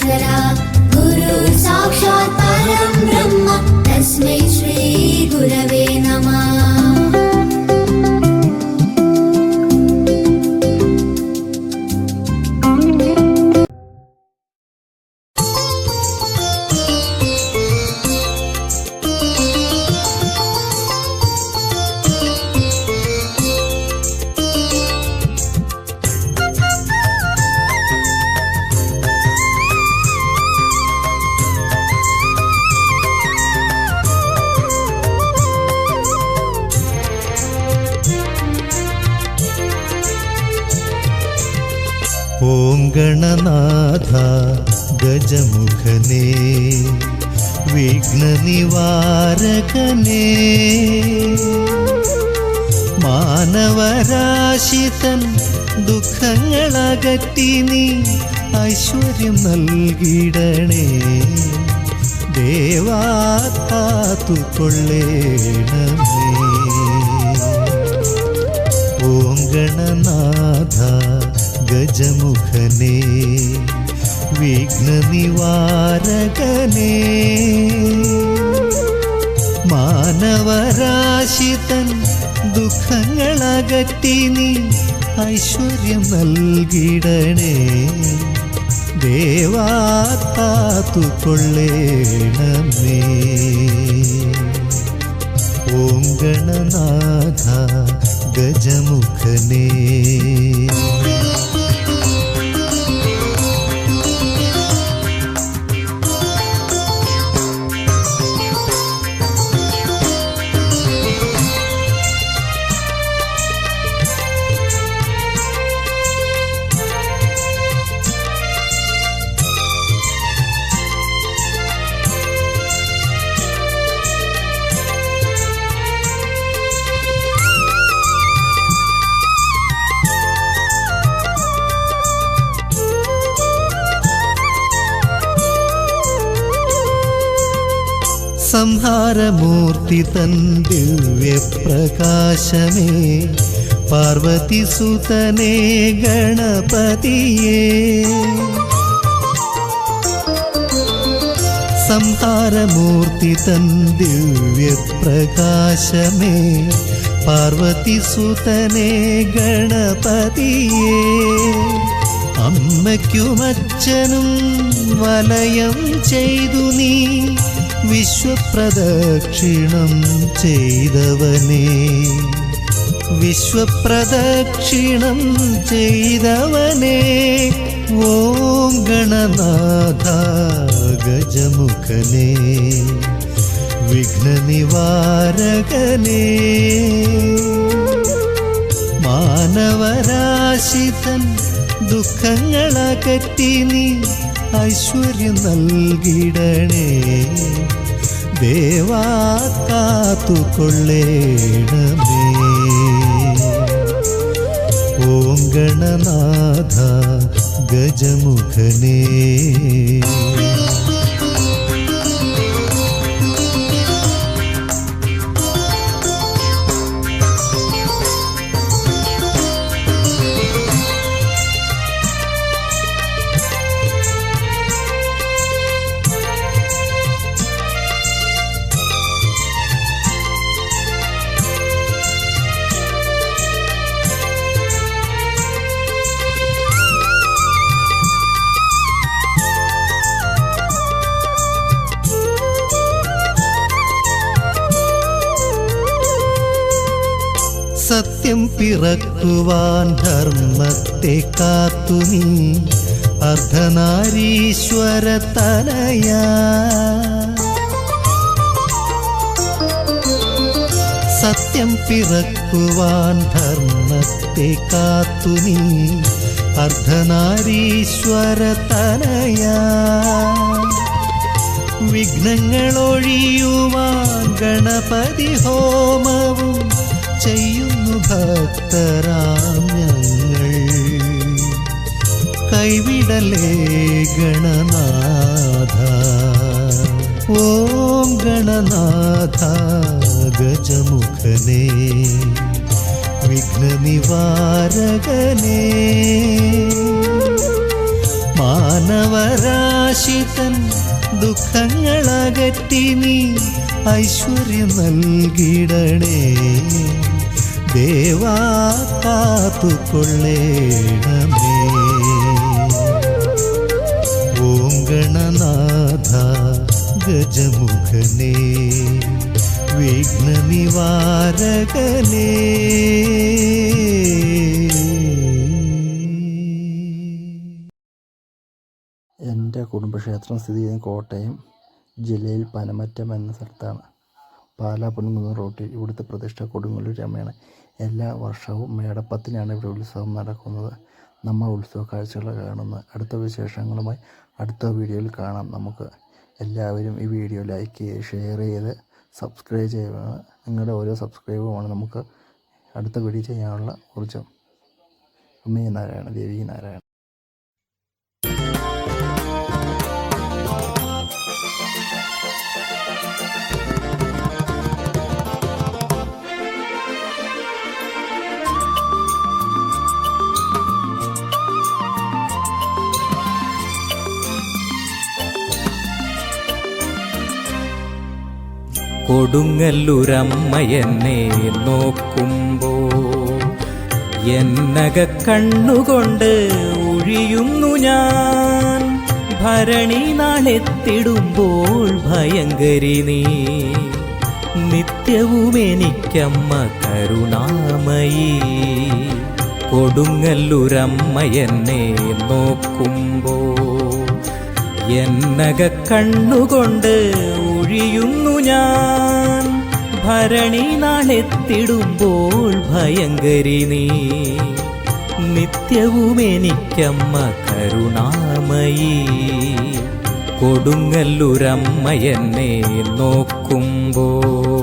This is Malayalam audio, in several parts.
that ഗണനാഥ ഗജമുഖനേ വിഘ്നനിവാരകനേ. മാനവരാശിതൻ ദുഃഖങ്ങളകറ്റി നീ ഐശ്വര്യം നൽകിടണേ ദേവാ കാത്തുകൊള്ളേണമേ ഓം ഗണനാഥ ഗജമുഖനേ വിഘ്നനിവാരകനേ. മാനവരാശിതൻ ദുഃഖങ്ങളകറ്റി നീ ഐശ്വര്യം നൽകിടണേ. ദേവാത്താത്തുകൊള്ളേണമേ. ഓം ഗണനാഥ ഗജമുഖനേ. സംഹാരമൂർത്തി തൻ ദിവ്യപ്രകാശമേ. പാർവതി സുതനേ ഗണപതിയേ. സംഹാരമൂർത്തി തൻ ദിവ്യപ്രകാശമേ. പാർവതി സുതനേ ഗണപതിയേ. അമ്മയ്ക്കുമച്ഛനും വലയം ചെയ്തു നീ. വിശ്വപ്രദക്ഷിണം ചെയ്തവനേ. വിശ്വപ്രദക്ഷിണം ചെയ്തവനേ. ഓം ഗണനാഥ ഗജമുഖനേ. വിഘ്നനിവാരകനേ. മാനവരാശിതൻ ദുഃഖങ്ങളകറ്റി നീ ഐശ്വര്യം നൽകിടണേ. ദേവാ കാത്തുകൊള്ളേണമേ ഓം ഗണനാഥ ഗജമുഖനേ. സത്യം പിറക്കുവാൻ ധർമ്മത്തെ കാത്തു നീ. അർദ്ധനാരീശ്വര തനയാ സത്യം പിറക്കുവാൻ ധർമ്മത്തെ കാത്തു നീ. അർദ്ധനാരീശ്വര തനയാ വിഘ്നങ്ങളൊഴിയുവാൻ ഗണപതി ഹോമവും ചെയ്യുന്നു ഭക്തരാം ഞങ്ങൾ കൈവിടലേ ഗണനാഥ. ഓം ഗണനാഥ ഗജമുഖനേ. വിഘ്നനിവാരകനേ. മാനവരാശിതൻ ദുഃഖങ്ങളകറ്റി നീ ഐശ്വര്യം നൽകിടണേ. ദേവാ കാത്തുകൊള്ളേണമേ. ഓം ഗണനാഥ ഗജമുഖനേ വിഘ്ന നിവാരകനേ എന്റെ കുടുംബക്ഷേത്രം സ്ഥിതി ചെയ്യുന്ന കോട്ടയം ജില്ലയിൽ പനമറ്റം എന്ന സ്ഥലത്താണ്. പാലാ പൊൻകുന്ന് റോട്ടിൽ ഇവിടുത്തെ പ്രതിഷ്ഠ കൊടുങ്ങല്ലൂർ രമയാണ്. എല്ലാ വർഷവും മേടപ്പത്തിനാണ് ഇവിടെ ഉത്സവം നടക്കുന്നത്. നമ്മൾ ഉത്സവ കാഴ്ചകൾ കാണുന്ന. അടുത്ത വിശേഷങ്ങളുമായി അടുത്ത വീഡിയോയിൽ കാണാം നമുക്ക്. എല്ലാവരും ഈ വീഡിയോ ലൈക്ക് ചെയ്ത് ഷെയർ ചെയ്ത് സബ്സ്ക്രൈബ് ചെയ്യുക നിങ്ങളുടെ ഓരോ സബ്സ്ക്രൈബുമാണ് നമുക്ക് അടുത്ത വീഡിയോ ചെയ്യാനുള്ള ഊർജം. അമ്മേ നാരായണ ദേവി നാരായണ കൊടുങ്ങല്ലൂരമ്മയെന്നെ നോക്കുമ്പോ എന്നക കണ്ണുകൊണ്ട് ഒഴിയുന്നു ഞാൻ. ഭരണി നാളെത്തിടുമ്പോൾ ഭയങ്കരി നീ. നിത്യവും എനിക്കമ്മ കരുണാമയി. കൊടുങ്ങല്ലുരമ്മയെന്നെ നോക്കുമ്പോ എന്നക കണ്ണുകൊണ്ട് ഒഴിയുന്നു ഞാൻ. ഭരണി നാളെത്തിടുമ്പോൾ ഭയങ്കരി നീ. നിത്യവും എനിക്കമ്മ കരുണാമയി. കൊടുങ്ങല്ലൂരമ്മയെന്നെ നോക്കുമ്പോൾ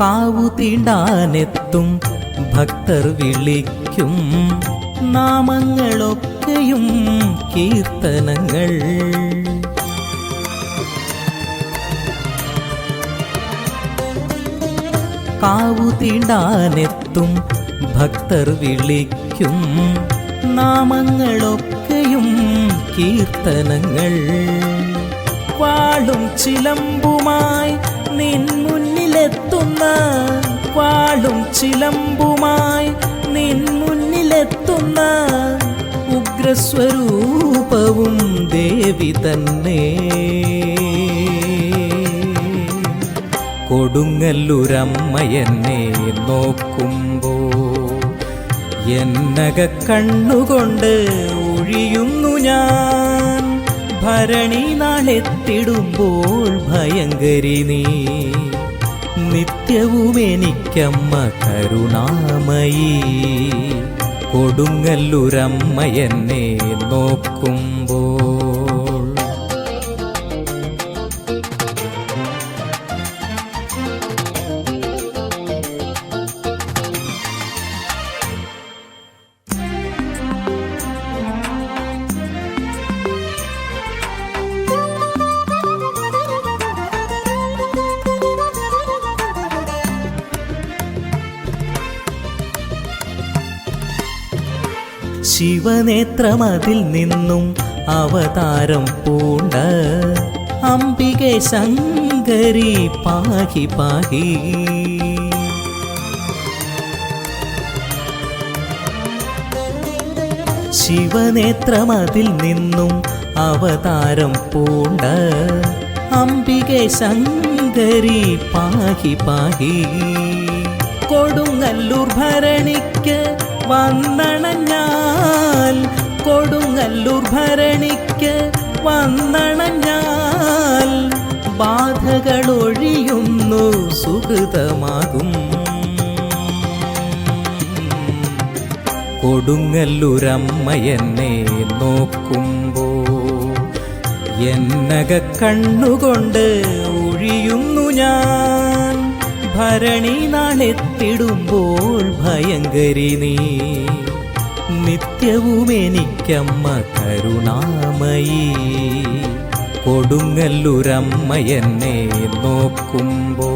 കാവു തീണ്ടാനെത്തും ഭക്തർ വിളിക്കും നാമങ്ങളൊക്കെയും കീർത്തനങ്ങൾ. കാവു തീണ്ടാനെത്തും ഭക്തർ വിളിക്കും നാമങ്ങളൊക്കെയും കീർത്തനങ്ങൾ. വാളും ചിലമ്പുമായി നിൻ മുന്നിലെത്തുന്ന വാളും ചിലമ്പുമായി നിൻ മുന്നിലെത്തുന്ന ഉഗ്രസ്വരൂപവും ദേവി തന്നെ. കൊടുങ്ങല്ലൂരമ്മയെന്നെ നോക്കുമ്പോ എന്നക കണ്ണുകൊണ്ട് ഒഴിയുന്നു ഞാൻ. ഭരണി നാളെത്തിടുമ്പോൾ ഭയങ്കരി നീ. നിത്യവും എനിക്കമ്മ കൊടുങ്ങല്ലുരമ്മ എന്നെ നോക്കുമ്പോൾ ശിവനേത്രമതിൽ നിന്നും അവതാരം പൂണ്ട. അംബികെ ശങ്കരി പാഹി പാഹി. ശിവനേത്രമതിൽ നിന്നും അവതാരം പൂണ്ട. അംബികെ ശങ്കരി പാഹി പാഹി. കൊടുങ്ങല്ലൂർ ഭരണിക്ക് വന്നണഞ്ഞാൽ കൊടുങ്ങല്ലൂർ ഭരണിക്ക് വന്നണഞ്ഞാൽ ബാധകളൊഴിയുന്നു സുഹൃതമാകും. കൊടുങ്ങല്ലൂരമ്മയെന്നെ നോക്കുമ്പോ എന്നക കണ്ണുകൊണ്ട് ഒഴിയുന്നു ഞാൻ. ഭരണി നാളെത്തിടുമ്പോൾ ഭയങ്കരി നീ. നിത്യവും എനിക്കമ്മ കരുണാമയി. കൊടുങ്ങല്ലൂരമ്മ എന്നെ നോക്കുമ്പോ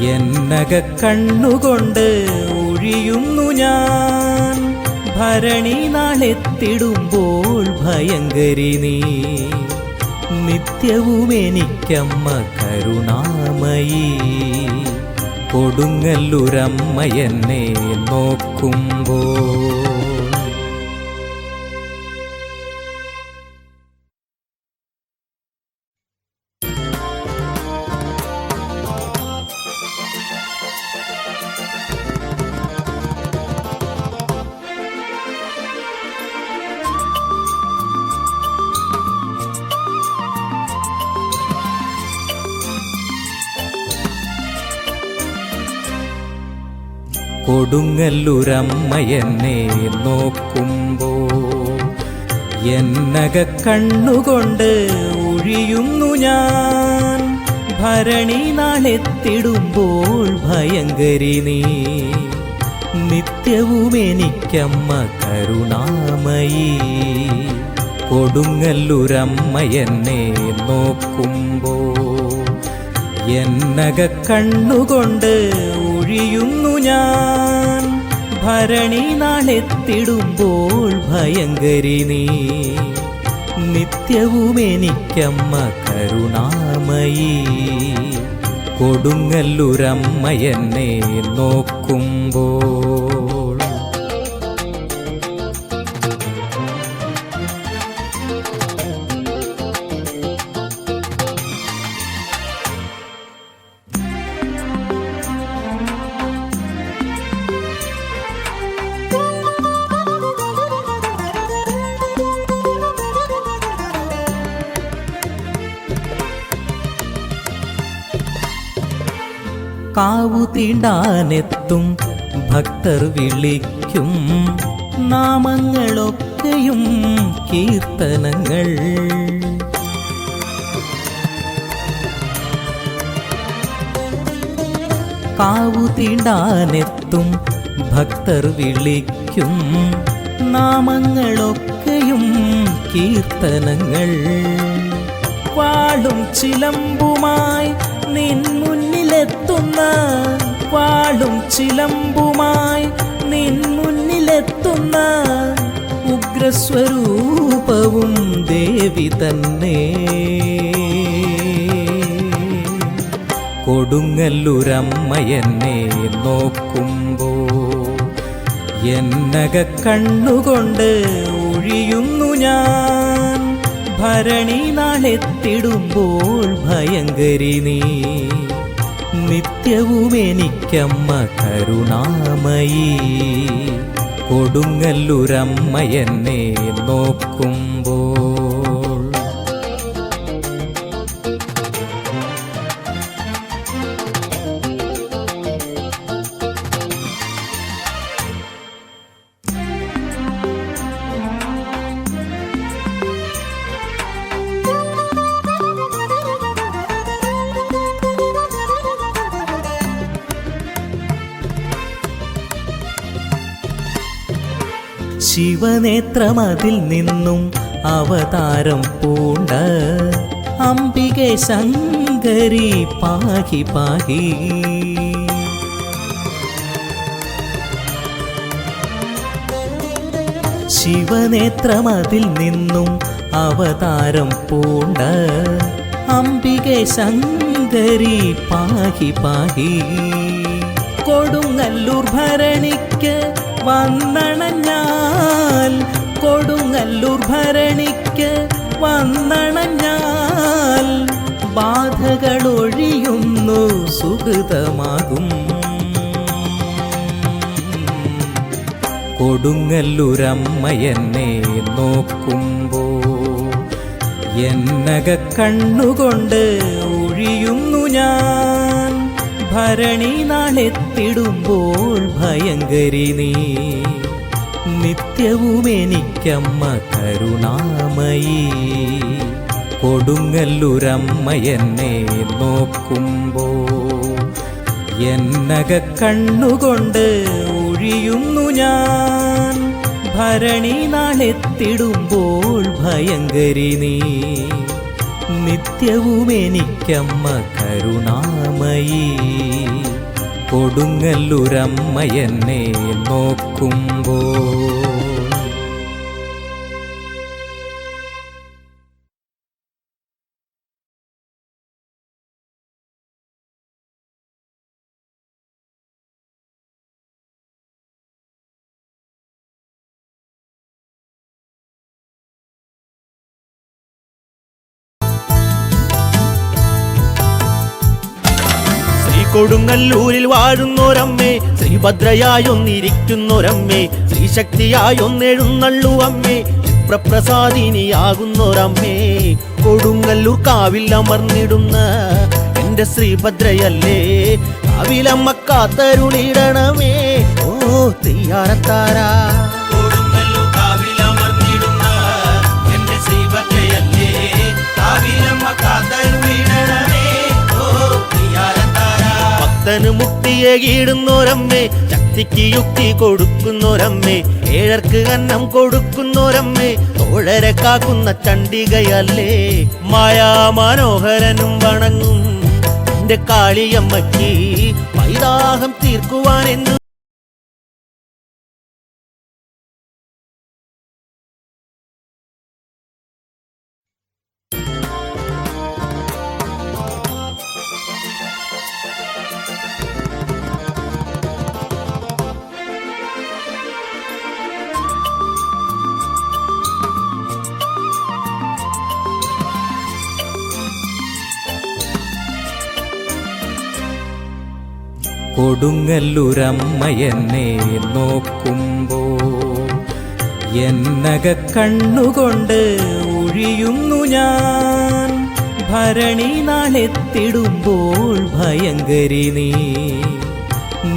എന്നക കണ്ണുകൊണ്ട് ഒഴിയുന്നു ഞാൻ. ഭരണി നാളെത്തിടുമ്പോൾ ഭയങ്കരി നീ. നിത്യവും എനിക്കമ്മ കരുണാമയി. കൊടുങ്ങല്ലൂരമ്മ എന്നെ നോക്കുമ്പോൾ കൊടുങ്ങല്ലൂരമ്മ എന്നെ നോക്കുമ്പോ എന്നക കണ്ണുകൊണ്ട് ഒഴിയുന്നു ഞാൻ. ഭരണി നാളെത്തിടുമ്പോൾ ഭയങ്കരി നീ. നിത്യവും എനിക്കമ്മ കരുണാമയി. കൊടുങ്ങല്ലുരമ്മയെന്നെ നോക്കുമ്പോ എന്നക കണ്ണുകൊണ്ട് ഒഴിയുന്നു ഞാൻ. ഭരണി നാളെത്തിടുമ്പോൾ ഭയങ്കരി നീ. നിത്യവും എനിക്കമ്മ കരുണാമയി. കൊടുങ്ങല്ലുരമ്മ എന്നെ നോക്കുമ്പോൾ കാവു തീണ്ടാനെത്തും ഭക്തർ വിളിക്കും നാമങ്ങളൊക്കെയും കീർത്തനങ്ങൾ. കാവു തീണ്ടാനെത്തും ഭക്തർ വിളിക്കും നാമങ്ങളൊക്കെയും കീർത്തനങ്ങൾ. വാളും ചിലമ്പുമായി നിൻ മുന്നിലെത്തുന്ന വാളും ചിലമ്പുമായി നിൻ മുന്നിലെത്തുന്ന ഉഗ്രസ്വരൂപവും ദേവി തന്നെ. കൊടുങ്ങല്ലൂരമ്മയെന്നെ നോക്കുമ്പോ എന്നക കണ്ണുകൊണ്ട് ഒഴിയുന്നു ഞാൻ. ഭരണി നാളെത്തിടുമ്പോൾ ഭയങ്കരി നീ. നിത്യവും എനിക്കമ്മ കരുണാമയി. കൊടുങ്ങല്ലൂരമ്മ എന്നെ നോക്കുമ്പോൾ ശിവനേത്രമതിൽ നിന്നും അവതാരം പൂണ്ട. അംബികെ ശങ്കരി പാഹി പാഹി. ശിവനേത്രമതിൽ നിന്നും അവതാരം പൂണ്ട. അംബികെ ശങ്കരി പാഹി പാഹി. കൊടുങ്ങല്ലൂർ ഭരണിക്ക് വന്നണഞ്ഞാൽ കൊടുങ്ങല്ലൂർ ഭരണിക്ക് വന്നണഞ്ഞാൽ ബാധകൾ ബാധകളൊഴിയുന്നു സുഹൃതമാകും. കൊടുങ്ങല്ലൂരമ്മയെന്നെ നോക്കുമ്പോ എന്നക കണ്ണുകൊണ്ട് ഒഴിയുന്നു ഞാൻ. ഭരണി നാളെത്തിടുമ്പോൾ ഭയങ്കരി നീ. നിത്യവും എനിക്കമ്മ കരുണാമയി. കൊടുങ്ങല്ലൂരമ്മ എന്നെ നോക്കുമ്പോ എന്നക കണ്ണുകൊണ്ട് ഒഴിയുന്നു ഞാൻ. ഭരണി നാളെത്തിടുമ്പോൾ ഭയങ്കരി നീ. നിത്യവും എനിക്കമ്മ കരുണാമയി. കൊടുങ്ങല്ലൂരമ്മ എന്നെ നോക്കുമ്പോൾ കൊടുങ്ങല്ലൂരിൽ വാഴുന്നൊരമ്മേ. ശ്രീഭദ്രയായൊന്നിരിക്കുന്നൊരമ്മേ. ശ്രീശക്തിയായൊന്നെഴുന്നള്ളുവമ്മേ. പ്രസാദിനിയാകുന്നൊരമ്മേ കൊടുങ്ങല്ലൂർ കാവിൽ അമർന്നിടുന്ന എന്റെ ശ്രീഭദ്രയല്ലേ. കാവിലമ്മ കാത്തരുളിടണമേ. ഓ തെയ്യാറത്താരാ കാവിലമ്മ കാത്തരുളിടണമേ ഭക്തന് മുക്തിയെ കീടുന്നോരമ്മേ ശക്തിക്ക് യുക്തി കൊടുക്കുന്നോരമ്മേ ഏഴർക്ക് കന്നം കൊടുക്കുന്നോരമ്മേ തോഴരെ കാക്കുന്ന ചണ്ഡികയല്ലേ? മായാ മനോഹരനും വണങ്ങും എന്റെ കാളിയമ്മയ്ക്ക് പൈതാഹം തീർക്കുവാൻ എന്തു കൊടുങ്ങല്ലൂരമ്മ എന്നെ നോക്കുമ്പോ എന്നക കണ്ണുകൊണ്ട് ഒഴിയുന്നു ഞാൻ. ഭരണി നാളെത്തിടുമ്പോൾ ഭയങ്കരി നീ.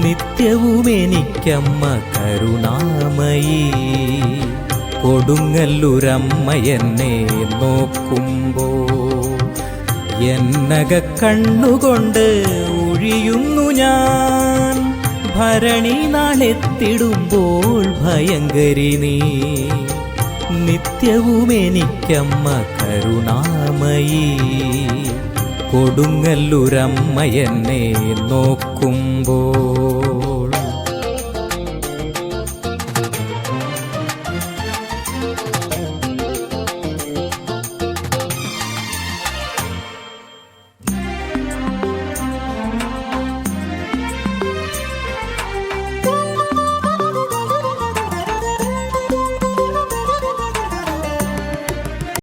നിത്യവും എനിക്കമ്മ കരുണാമയി. കൊടുങ്ങല്ലുരമ്മയെന്നെ നോക്കുമ്പോ എന്നക കണ്ണുകൊണ്ട് ഒഴിയുന്നു ഞാൻ. ഭരണി നാളെത്തിടുമ്പോൾ ഭയങ്കരി നീ. നിത്യവും എനിക്കമ്മ കരുണാമയി. കൊടുങ്ങല്ലൂരമ്മ എന്നെ നോക്കുമ്പോൾ